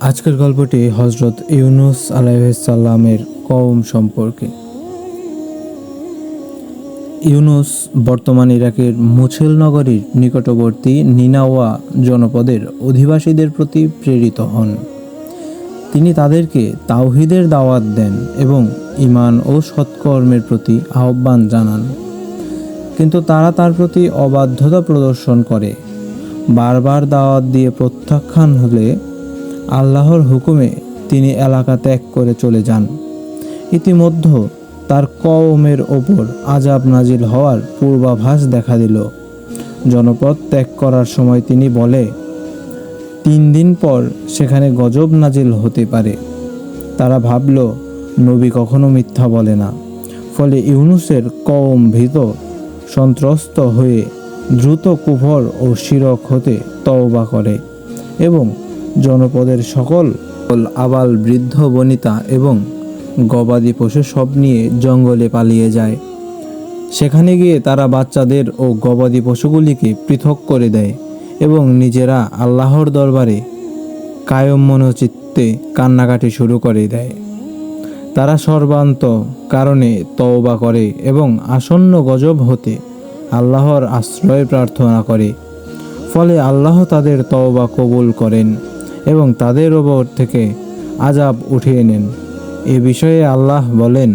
আজকের গল্পটি হজরত ইউনুস আলাইসাল্লামের কওম সম্পর্কে। ইউনুস বর্তমান ইরাকের মুছেল নগরীর নিকটবর্তী নিনাওয়া জনপদের অধিবাসীদের প্রতি প্রেরিত হন। তিনি তাদেরকে তাওহিদের দাওয়াত দেন এবং ইমান ও সৎকর্মের প্রতি আহ্বান জানান। কিন্তু তারা তার প্রতি অবাধ্যতা প্রদর্শন করে। বারবার দাওয়াত দিয়ে প্রত্যাখ্যান হলে আল্লাহর হুকুমে তিনি এলাকা ত্যাগ করে চলে যান। ইতিমধ্যে তার কওমের ওপর আজাব নাজিল হওয়ার পূর্বাভাস দেখা দিল। জনপদ ত্যাগ করার সময় তিনি বলে, তিন দিন পর সেখানে গজব নাজিল হতে পারে। তারা ভাবল, নবী কখনো মিথ্যা বলে না। ফলে ইউনুসের কওম ভীত, সন্ত্রস্ত হয়ে দ্রুত কুফর ও শিরক হতে তওবা করে এবং জনপদের সকল আবাল বৃদ্ধ বনিতা এবং গবাদি পশু সব নিয়ে জঙ্গলে পালিয়ে যায়। সেখানে গিয়ে তারা বাচ্চাদের ও গবাদি পশুগুলিকে পৃথক করে দেয় এবং নিজেরা আল্লাহর দরবারে কায়ম মনোচিত্তে কান্নাকাটি শুরু করে দেয়। তারা সর্বান্ত কারণে তওবা করে এবং আসন্ন গজব হতে আল্লাহর আশ্রয় প্রার্থনা করে। ফলে আল্লাহ তাদের তওবা কবুল করেন। এবং তাদের ওপর থেকে আজাব উঠিয়ে নেন। এ বিষয়ে আল্লাহ বলেন,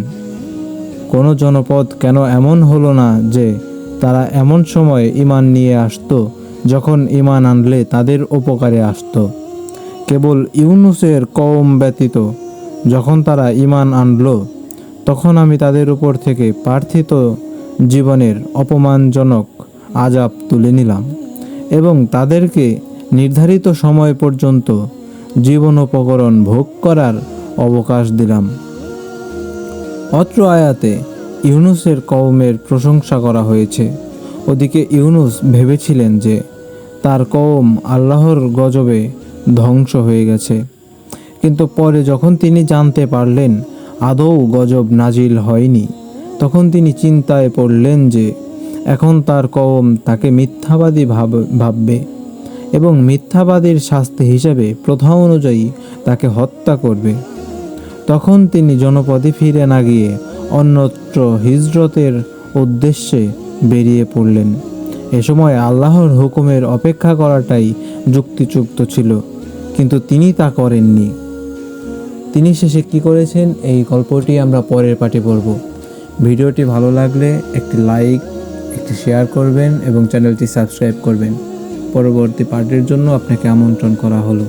কোনো জনপদ কেন এমন হলো না যে তারা এমন সময় ইমান নিয়ে আসতো যখন ইমান আনলে তাদের উপকারে আসতো? কেবল ইউনুসের কম ব্যতীত যখন তারা ইমান আনলো, তখন আমি তাদের উপর থেকে প্রার্থিত জীবনের অপমানজনক আজাব তুলে নিলাম এবং তাদেরকে নির্ধারিত সময় পর্যন্ত জীবনোপকরণ ভোগ করার অবকাশ দিলাম। অত্র আয়াতে ইউনুসের কওমের প্রশংসা করা হয়েছে। ওদিকে ইউনুস ভেবেছিলেন যে তার কওম আল্লাহর গজবে ধ্বংস হয়ে গেছে। কিন্তু পরে যখন তিনি জানতে পারলেন আদৌ গজব নাজিল হয়নি, তখন তিনি চিন্তায় পড়লেন যে এখন তার কওম তাকে মিথ্যাবাদী ভাব, ভাববে। এবং মিথ্যাবাদীর শাস্তি হিসেবে প্রথা অনুযায়ী তাকে হত্যা করবে। তখন তিনি জনপদে ফিরে না গিয়ে অন্যত্র হিজরতের উদ্দেশ্যে বেরিয়ে পড়লেন। এ সময় আল্লাহর হুকুমের অপেক্ষা করাটাই যুক্তিযুক্ত ছিল, কিন্তু তিনি তা করেননি। তিনি শেষে কি করেছেন, এই গল্পটি আমরা পরের পাঠে পড়ব। ভিডিওটি ভালো লাগলে একটি লাইক, একটি শেয়ার করবেন এবং চ্যানেলটি সাবস্ক্রাইব করবেন। পরবর্তী পার্টির জন্য আপনাকে আমন্ত্রণ করা হলো।